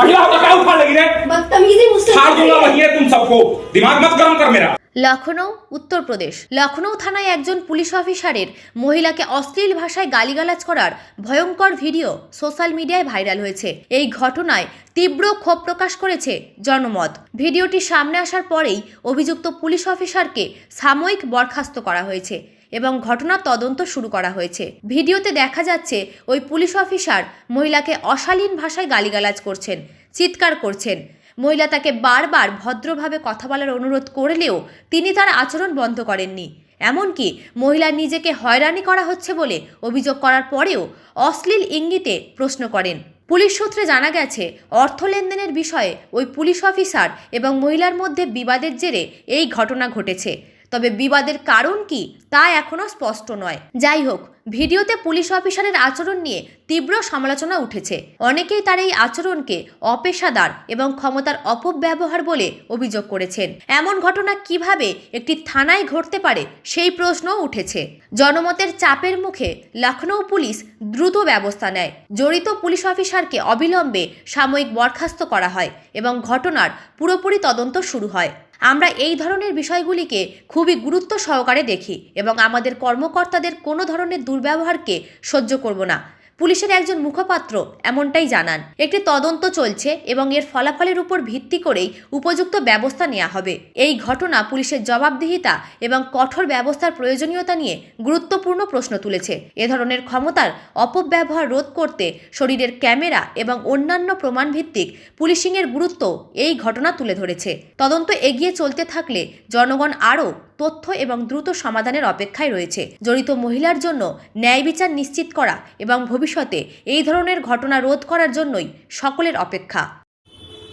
महिला हो तो क्या उखाड़ लगी रे बदतमीजी मुझसे फाड़ दूंगा वही है तुम सबको दिमाग मत गरम कर मेरा লখনৌ উত্তরপ্রদেশ লখনৌ থানায় একজন পুলিশ অফিসারের মহিলাকে অশ্লীল ভাষায় গালিগালাজ করার ভয়ঙ্কর ভিডিও সোশ্যাল মিডিয়ায় ভাইরাল হয়েছে এই ঘটনায় তীব্র ক্ষোভ প্রকাশ করেছে জনমত ভিডিওটি সামনে আসার পরেই অভিযুক্ত পুলিশ অফিসারকে সাময়িক বরখাস্ত করা হয়েছে এবং ঘটনার তদন্ত শুরু করা হয়েছে। ভিডিওতে দেখা যাচ্ছে, ওই পুলিশ অফিসার মহিলাকে অশালীন ভাষায় গালিগালাজ করছেন, চিৎকার করছেন। মহিলা তাকে বারবার ভদ্রভাবে কথা বলার অনুরোধ করলেও তিনি তার আচরণ বন্ধ করেননি। এমনকি মহিলা নিজেকে হয়রানি করা হচ্ছে বলে অভিযোগ করার পরেও অশ্লীল ইঙ্গিতে প্রশ্ন করেন। পুলিশ সূত্রে জানা গেছে, অর্থ লেনদেনের বিষয়ে ওই পুলিশ অফিসার এবং মহিলার মধ্যে বিবাদের জেরে এই ঘটনা ঘটেছে। তবে বিবাদের কারণ কি তা এখনও স্পষ্ট নয়। যাই হোক, ভিডিওতে পুলিশ অফিসারের আচরণ নিয়ে তীব্র সমালোচনা উঠেছে। অনেকেই তার এই আচরণকে অপেশাদার এবং ক্ষমতার অপব্যবহার বলে অভিযোগ করেছেন। এমন ঘটনা কীভাবে একটি থানায় ঘটতে পারে সেই প্রশ্নও উঠেছে। জনমতের চাপের মুখে লখনৌ পুলিশ দ্রুত ব্যবস্থা নেয়। জড়িত পুলিশ অফিসারকে অবিলম্বে সাময়িক বরখাস্ত করা হয় এবং ঘটনার পুরোপুরি তদন্ত শুরু হয়। আমরা এই ধরনের বিষয়গুলিকে খুবই গুরুত্ব সহকারে দেখি এবং আমাদের কর্মকর্তাদের কোনো ধরনের দুর্ব্যবহারকে সহ্য করব না। পুলিশের একজন মুখপাত্র এমনটাই জানান। একটি তদন্ত চলছে এবং এর ফলাফলের উপর ভিত্তি করেই উপযুক্ত ব্যবস্থা নেওয়া হবে। এই ঘটনা পুলিশের জবাবদিহিতা এবং কঠোর ব্যবস্থার প্রয়োজনীয়তা নিয়ে গুরুত্বপূর্ণ প্রশ্ন তুলেছে। এ ধরনের ক্ষমতার অপব্যবহার রোধ করতে শরীরের ক্যামেরা এবং অন্যান্য প্রমাণভিত্তিক পুলিশিংয়ের গুরুত্ব এই ঘটনা তুলে ধরেছে। তদন্ত এগিয়ে চলতে থাকলে জনগণ আরও তথ্য এবং দ্রুত সমাধানের অপেক্ষায় রয়েছে জড়িত মহিলার জন্য ন্যায় বিচার নিশ্চিত করা এবং ভবিষ্যতে এই ধরনের ঘটনা রোধ করার জন্যই সকলের অপেক্ষা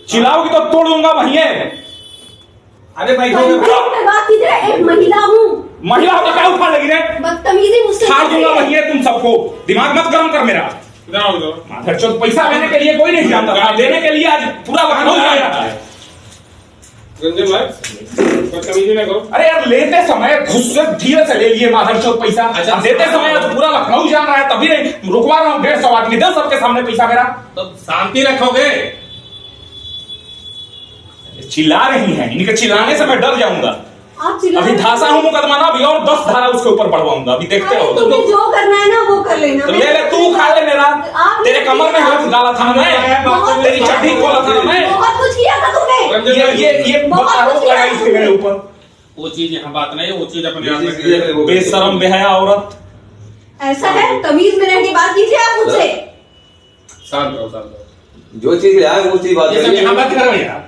चिल्लाओगी तो तोड़ दूंगा वही है अरे भाई तमीज में बात कीजिए एक महिला हूँ महिला हो तो क्या उखाड़ लगी रे बदतमीजी मुझसे फाड़ दूंगा वही है तुम सबको दिमाग मत गरम कर मेरा इधर आओ इधर माधर चौथ पैसा लेने के लिए कोई नहीं जानता था देने के लिए आज पूरा लखनऊ आया गंदे करो अरे यार लेते समय घुस धीरे से ले लिए पैसा। अच्छा। देते समय आज पूरा लखनऊ जान रहा है तभी नहीं रुकवा रहा हूँ डेढ़ सौ आदमी दे सबके सामने पैसा मेरा। तो शांति रखोगे? चिल्ला रही हैं इनके चिल्लाने से मैं डर जाऊँगा। अभी धासा हूँ मुकदमा ना अभी और दस धारा उसके ऊपर बढ़वाऊँगा अभी देखते हो तुम्हें जो करना है ना वो कर लेना। तो ले ले तू खा ले मेरा। तेरे कमर में हाथ डाला था मैं। तेरी चड्डी खोला था। लगाई थी मेरे ऊपर। वो चीज़ यहाँ बात नहीं है वो चीज़ अपने आप बेशरम बेहया औरत। ऐसा है? तमीज में रहने की बात कीजिए आप मुझसे। शांत रहो शांत रहो। जो चीज़ है वो चीज़ बात। यहाँ बात करो यार